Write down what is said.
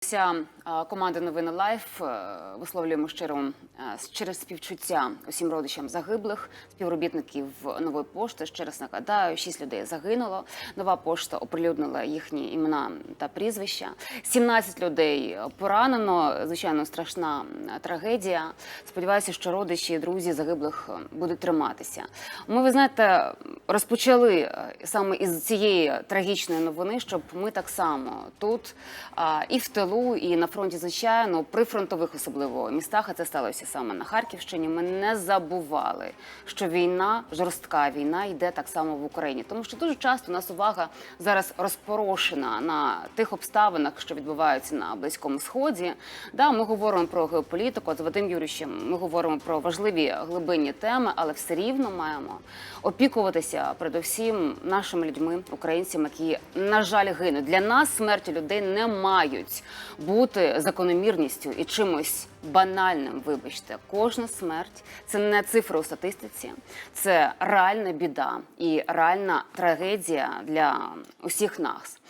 Вся команда новини Лайф е, висловлюємо щиро е, щире співчуття усім родичам загиблих, співробітників нової пошти. Ще раз нагадаю, шість людей загинуло. Нова пошта оприлюднила їхні імена та прізвища. 17 людей поранено. Звичайно, страшна трагедія. Сподіваюся, що родичі і друзі загиблих е, будуть триматися. Ми, ви знаєте, розпочали е, саме із цієї трагічної новини, щоб ми так само тут і в тилу, і на фронті, звичайно, при фронтових особливо містах, а це сталося саме на Харківщині. Ми не забували, що війна, жорстка війна, йде так само в Україні, тому що дуже часто у нас увага зараз розпорошена на тих обставинах, що відбуваються на близькому сході. Да, ми говоримо про геополітику. З Вадим Юрійовичем ми говоримо про важливі глибинні теми, але все рівно маємо опікуватися передусім нашими людьми, українцями, які на жаль гинуть. Для нас смерті людей не мають бути закономірністю і чимось банальним. Вибачте, кожна смерть це не цифри у статистиці, це реальна біда і реальна трагедія для усіх нас.